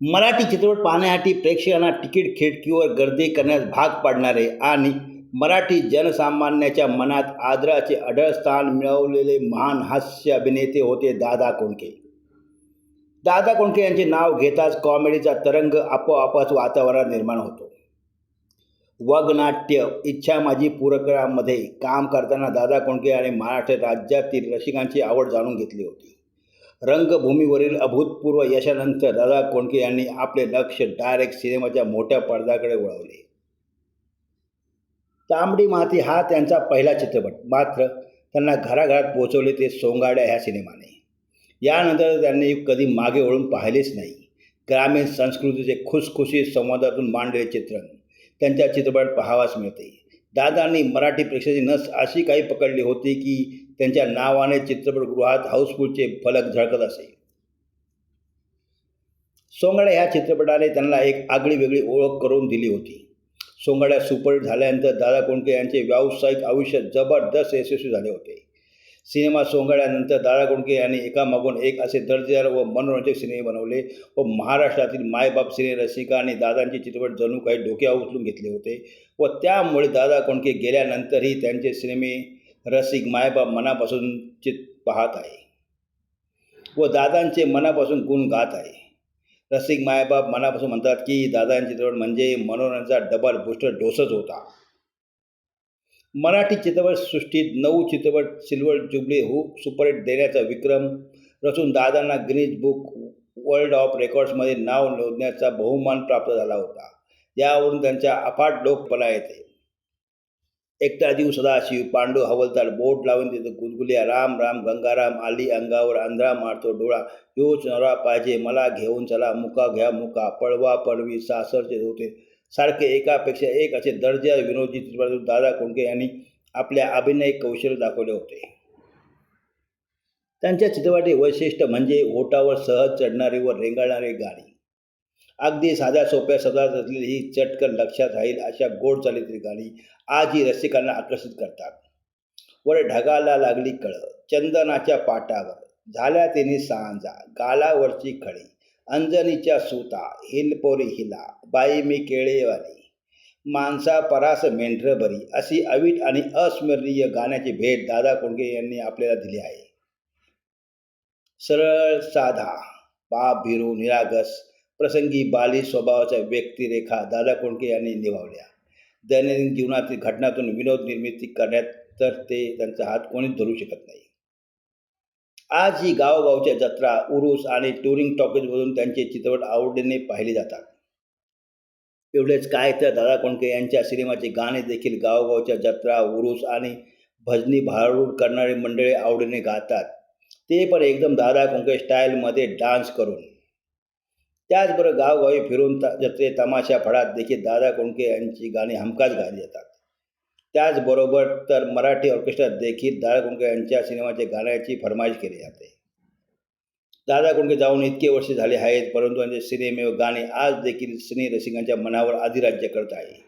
मराठी चित्रपट पाहण्यासाठी प्रेक्षकांना तिकीट खिडकीवर गर्दी करण्यास भाग पाडणारे आणि मराठी जनसामान्याच्या मनात आदराचे अढळ स्थान मिळवलेले महान हास्य अभिनेते होते दादा कोंडके. दादा कोंडके यांचे नाव घेताच कॉमेडीचा तरंग आपोआपच वातावरण निर्माण होतो. वगनाट्य इच्छा माझी पूरकरामध्ये काम करताना दादा कोंडके आणि महाराष्ट्र राज्यातील रसिकांची आवड जाणून घेतली होती. रंगभूमीवरील अभूतपूर्व यशानंतर दादा कोंडके यांनी आपले लक्ष डायरेक्ट सिनेमाच्या मोठ्या पडद्याकडे वळवले. तांबडी माती हा त्यांचा पहिला चित्रपट. मात्र त्यांना घराघरात पोचवले ते सोंगाड्या ह्या सिनेमाने. यानंतर त्यांनी कधी मागे वळून पाहिलेच नाही. ग्रामीण संस्कृतीचे खुसखुशी संवादातून मांडलेले चित्रण. त्यांच्या चित्रपट पाहावास मिळते. दादांनी मराठी प्रेक्षकाची नस अशी काही पकडली होती की त्यांच्या नावाने चित्रपटगृहात हाऊसफुलचे फलक झळकत असे. सोंगाड्या ह्या चित्रपटाने त्यांना एक आगळी वेगळी ओळख करून दिली होती. सोंगाड्या सुपरहिट झाल्यानंतर दादा कोंडके यांचे व्यावसायिक आयुष्य जबरदस्त यशस्वी झाले होते. सिनेमा सोंगाड्यानंतर दादा कोंडके यांनी एकामागून एक असे दर्जेदार व मनोरंजक सिनेमे बनवले व महाराष्ट्रातील मायबाप सिने आणि दादांचे चित्रपट जणू काही डोक्यावर उचलून घेतले होते व त्यामुळे दादा कोंडके गेल्यानंतरही त्यांचे सिनेमे रसिक मायबाप मनापासून चित पाहत आहे. व दादांचे मनापासून गुण गात आहे. रसिक मायबाप मनापासून म्हणतात की दादांचे चित्रपट म्हणजे मनोरंजनाचा डबल बूस्टर डोसच होता. मराठी चित्रपट सृष्टीत नऊ चित्रपट सिल्वर जुबली हू सुपरहिट देण्याचा विक्रम रचून दादांना ग्रीज बुक वर्ल्ड ऑफ रेकॉर्ड्समध्ये नाव नोंदण्याचा बहुमान प्राप्त झाला होता. यावरून त्यांच्या अफाट लोकपणा येते एकटा जीव सदाशिव पांडू हवलदार बोट लावून तिथं गुलगुल्या. राम राम गंगाराम आली अंगावर आंधळा मारतो डोळा. योच नवरा पाहिजे मला घेऊन चला. मुका घ्या मुका. पळवा पळवी सासरचे होते सारखे एकापेक्षा एक असे दर्जा विनोदी चित्रपटातून दादा कोंडके यांनी आपल्या अभिनय कौशल्य दाखवले होते. त्यांच्या चित्रपटी वैशिष्ट्य म्हणजे ओटावर सहज चढणारी व रेंगाळणारी गाणी. अगदी साध्या सोप्या सदात असलेली ही चटकन लक्षात राहील अशा गोड चालीतील गाणी आजही रसिकांना आकर्षित करतात. वर ढगाला लागली कळ चंदनाच्या पाटावर झाल्या तिने सांजा गालावरची खळी अंजनीच्या सुता हिलपोरी हिला बाई मी केळेवाली माणसा परास मेंढर बरी अशी अवीट आणि अस्मरणीय गाण्याची भेट दादा कोंडके यांनी आपल्याला दिली आहे. सरळ साधा पाप भिरू निरागस प्रसंगी बाली स्वभावाच्या व्यक्तिरेखा दादा कोंडके यांनी निभावल्या. दैनंदिन जीवनातील घटनातून विनोद निर्मिती करण्यात तर ते त्यांचा हात कोणीच धरू शकत नाही. आज ही गावोगावच्या जत्रा उरूस आणि टुरिंग टॉकीजमधून त्यांचे चित्रपट आवडीने पाहिले जातात. एवढेच काय तर दादा कोंडके यांच्या सिनेमाचे गाणे देखील गावोगावच्या जत्रा उरूस आणि भजनी भारूड करणारे मंडळी आवडीने गातात. ते पण एकदम दादा कोंडके स्टाईलमध्ये डान्स करून. त्याचबरोबर गावगावी फिरून त जत्रे तमाशा फळात देखील दादा कोंडके यांची गाणी हमखास गायली जातात. त्याचबरोबर तर मराठी ऑर्केस्ट्रात देखील दादा कोंडके यांच्या सिनेमाच्या गाण्याची फरमाईश केली जाते. दादा कोंडके जाऊन इतके वर्ष झाले आहेत परंतु त्यांचे सिनेमे व गाणे आज देखील सिने रसिकांच्या मनावर अधिराज्य करत आहे.